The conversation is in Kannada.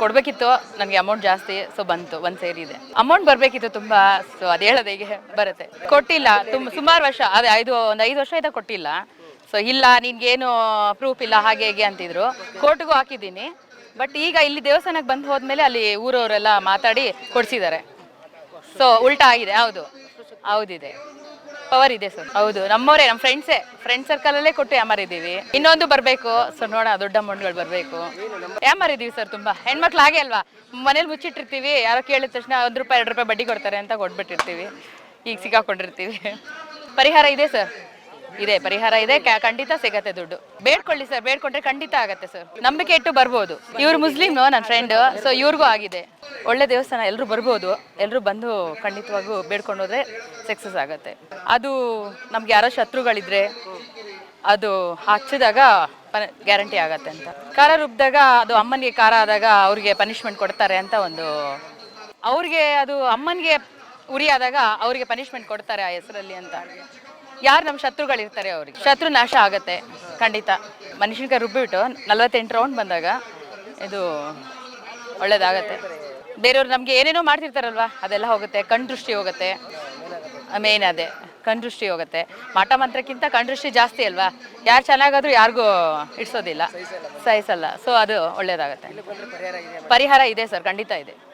ಕೊಡ್ಬೇಕಿತ್ತು, ನನಗೆ ಅಮೌಂಟ್ ಜಾಸ್ತಿ ಸೊ ಬಂತು, ಒಂದ್ ಸೇರಿ ಇದೆ. ಅಮೌಂಟ್ ಬರ್ಬೇಕಿತ್ತು ತುಂಬಾ ಸೊ ಅದ್ ಹೇಳೋದು ಹೇಗೆ ಬರುತ್ತೆ. ಕೊಟ್ಟಿಲ್ಲ ತುಂಬ ಸುಮಾರು ವರ್ಷ, ಅದೇ ಐದು, ಒಂದು ಐದು ವರ್ಷ ಆಯ್ತಾ ಕೊಟ್ಟಿಲ್ಲ. ಸೊ ಇಲ್ಲ, ನಿನ್ಗೇನು ಪ್ರೂಫ್ ಇಲ್ಲ, ಹಾಗೆ ಹೇಗೆ ಅಂತಿದ್ರು. ಕೋರ್ಟ್ಗೂ ಹಾಕಿದ್ದೀನಿ ಬಟ್ ಈಗ ಇಲ್ಲಿ ದೇವಸ್ಥಾನಕ್ಕೆ ಬಂದು ಹೋದ್ಮೇಲೆ ಅಲ್ಲಿ ಊರವರೆಲ್ಲ ಮಾತಾಡಿ ಕೊಡಿಸಿದ್ದಾರೆ. ಸೊ ಉಲ್ಟಾ ಆಗಿದೆ, ಹೌದು. ಹೌದಿದೆ. ಪವರ್ ಇದೆ ಸರ್ ಹೌದು. ನಮ್ಮವರೇ ನಮ್ಮ ಫ್ರೆಂಡ್ಸೇ ಫ್ರೆಂಡ್ ಸರ್ಕಲ್ ಅಲ್ಲೇ ಕೊಟ್ಟು ಯಾಮಾರಿದ್ದೀವಿ ಇನ್ನೊಂದು ಬರಬೇಕು. ಸೊ ನೋಡ ದೊಡ್ಡ ಅಮೌಂಟ್ಗಳು ಬರಬೇಕು. ಯಾಮಾರಿದ್ದೀವಿ ಸರ್ ತುಂಬಾ. ಹೆಣ್ಮಕ್ಳು ಹಾಗೆ ಅಲ್ವಾ? ಮನೇಲಿ ಮುಚ್ಚಿಟ್ಟಿರ್ತೀವಿ. ಯಾರೋ ಕೇಳಿದ ತಕ್ಷಣ ಒಂದು ರೂಪಾಯಿ, ಎರಡು ರೂಪಾಯಿ ಬಡ್ಡಿ ಕೊಡ್ತಾರೆ ಅಂತ ಕೊಟ್ಬಿಟ್ಟಿರ್ತೀವಿ. ಈಗ ಸಿಕ್ಕಾಕೊಂಡಿರ್ತೀವಿ. ಪರಿಹಾರ ಇದೆ ಸರ್ ಇದೆ, ಪರಿಹಾರ ಇದೆ. ಖಂಡಿತ ಸಿಗತ್ತೆ ದುಡ್ಡು. ಬೇಡ್ಕೊಳ್ಳಿ ಸರ್, ಬೇಡ್ಕೊಂಡ್ರೆ ಖಂಡಿತ ಆಗತ್ತೆ ಸರ್. ನಂಬಿಕೆ ಇಟ್ಟು ಬರ್ಬೋದು. ಇವ್ರು ಮುಸ್ಲಿಮ್ ನನ್ನ ಫ್ರೆಂಡ್ ಸೊ ಇವ್ರಿಗೂ ಆಗಿದೆ. ಒಳ್ಳೆ ದೇವಸ್ಥಾನ ಎಲ್ಲರೂ ಬರ್ಬೋದು. ಎಲ್ಲರೂ ಬಂದು ಖಂಡಿತವಾಗೂ ಬೇಡ್ಕೊಂಡು ಹೋದ್ರೆ ಸಕ್ಸಸ್ ಆಗತ್ತೆ. ಅದು ನಮ್ಗೆ ಯಾರೋ ಶತ್ರುಗಳಿದ್ರೆ ಅದು ಹಚ್ಚಿದಾಗ ಗ್ಯಾರಂಟಿ ಆಗತ್ತೆ ಅಂತ. ಖಾರ ರುಬ್ಬಿದಾಗ ಅದು ಅಮ್ಮನಿಗೆ ಖಾರ ಆದಾಗ ಅವ್ರಿಗೆ ಪನಿಷ್ಮೆಂಟ್ ಕೊಡ್ತಾರೆ ಅಂತ ಒಂದು ಅವ್ರಿಗೆ ಅದು ಅಮ್ಮನಿಗೆ ಉರಿ ಆದಾಗ ಅವ್ರಿಗೆ ಪನಿಷ್ಮೆಂಟ್ ಕೊಡ್ತಾರೆ ಆ ಹೆಸರಲ್ಲಿ ಅಂತ. ಯಾರು ನಮ್ಮ ಶತ್ರುಗಳಿರ್ತಾರೆ ಅವ್ರಿಗೆ? ಶತ್ರು ನಾಶ ಆಗತ್ತೆ, ಖಂಡಿತ. ಮನುಷ್ಯನಿಗೆ ರುಬ್ಬಿಬಿಟ್ಟು ನಲ್ವತ್ತೆಂಟು ರೌಂಡ್ ಬಂದಾಗ ಇದು ಒಳ್ಳೇದಾಗತ್ತೆ. ಬೇರೆಯವ್ರು ನಮಗೆ ಏನೇನೋ ಮಾಡ್ತಿರ್ತಾರಲ್ವಾ, ಅದೆಲ್ಲ ಹೋಗುತ್ತೆ ಕಣ್ದೃಷ್ಟಿ ಹೋಗುತ್ತೆ. ಮೇನ್ ಅದೇ ಕಣ್ದೃಷ್ಟಿ ಹೋಗುತ್ತೆ. ಮಾಟ ಮಂತ್ರಕ್ಕಿಂತ ಕಣ್ದೃಷ್ಟಿ ಜಾಸ್ತಿ ಅಲ್ವಾ? ಯಾರು ಚೆನ್ನಾಗಾದ್ರೂ ಯಾರಿಗೂ ಇಡ್ಸೋದಿಲ್ಲ. ಸಹಿಸಲ್ಲ. ಸೊ ಅದು ಒಳ್ಳೇದಾಗತ್ತೆ. ಪರಿಹಾರ ಇದೆ ಸರ್, ಖಂಡಿತ ಇದೆ.